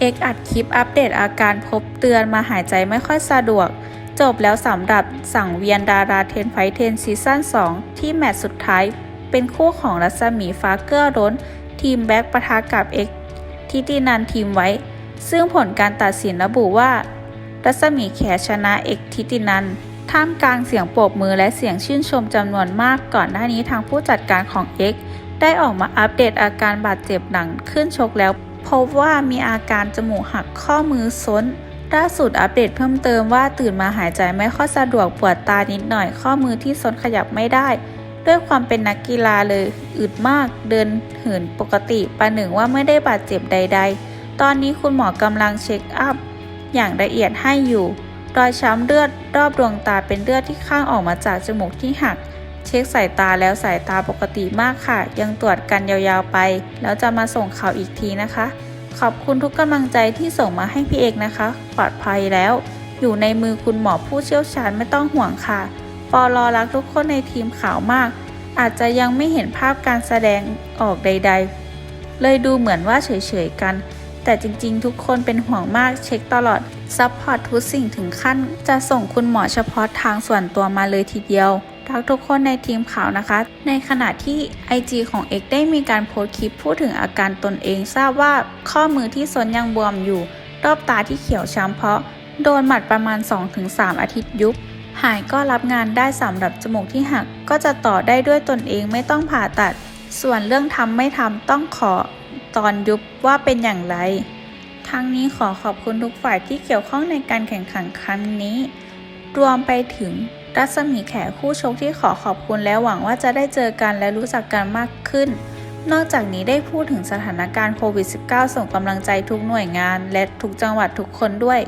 เอ็กอัดคลิปอัปเดตอาการพบเตือนมาหายใจไม่ค่อยสะดวก จบแล้วสำหรับสั่งเวียนดาราเทนไฟเทนซีซั่น2 ที่แมตช์สุดท้าย เป็นคู่ของรัศมีฟ้าเกื้อร้น ทีมแบ็กปะทะกับเอ็กทิตินันทีมไว้ ซึ่งผลการตัดสินระบุว่า รัศมีแขชนะเอกทิตินันท่ามกลางเสียงปรบมือและเสียงชื่นชมจำนวนมากก่อนหน้านี้ทางผู้จัดการของ X ได้ออกมาอัปเดตอาการบาดเจ็บหลังขึ้นชกแล้ว พบว่ามีอาการจมูกหักข้อมือซ้น ล่าสุดอัปเดตเพิ่มเติมว่าตื่นมาหายใจไม่ค่อยสะดวกปวดตานิดหน่อยข้อมือที่ซ้นขยับไม่ได้ ด้วยความเป็นนักกีฬาเลย อึดมากเดินเหินปกติประหนึ่งว่าไม่ได้บาดเจ็บใด ๆ ตอนนี้คุณหมอกำลังเช็คอัพอย่างละเอียดให้อยู่รอยช้ำเลือดรอบดวงตาเป็นเลือดที่ข้างออกมาจากจมูกที่หัก เช็คสายตาแล้วสายตาปกติมากค่ะ ยังตรวจกันยาวๆไป แล้วจะมาส่งข่าวอีกทีนะคะ ขอบคุณทุกกำลังใจที่ส่งมาให้พี่เอกนะคะ ปลอดภัยแล้ว อยู่ในมือคุณหมอผู้เชี่ยวชาญไม่ต้องห่วงค่ะปอลอรักทุกคนในทีมข่าวมาก อาจจะยังไม่เห็นภาพการแสดงออกใด ๆ เลยดูเหมือนว่าเฉยๆกัน แต่จริงๆ ทุกคนเป็นห่วงมากเช็คตลอดซัพพอร์ตทุกสิ่งถึงขั้น จะส่งคุณหมอเฉพาะทางส่วนตัวมาเลยทีเดียว ทักทุกคนในทีมข่าวนะคะ ในขณะที่ IG ของ X ได้มีการโพสต์คลิปพูดถึงอาการตนเองทราบว่าข้อมือที่ซนยังบวมอยู่ รอบตาที่เขียวช้ำเพราะ โดนหมัดประมาณ 2-3 อาทิตย์ยุบหายก็รับงานได้สำหรับจมูกที่หักก็จะต่อได้ด้วยตนเองไม่ต้องผ่าตัด ส่วนเรื่องทำไม่ทำต้องขอตอนยุบว่าเป็นอย่างไร ทั้งนี้ขอขอบคุณทุกฝ่ายที่เกี่ยวข้องในการแข่งขันครั้งนี้ รวมไปถึง รัศมีแขคู่ชกที่ขอขอบคุณและหวังว่าจะได้เจอกันและรู้จักกันมากขึ้น นอกจากนี้ได้พูดถึงสถานการณ์โควิด -19 ส่งกำลังใจทุกหน่วยงาน และทุกจังหวัดทุกคนด้วย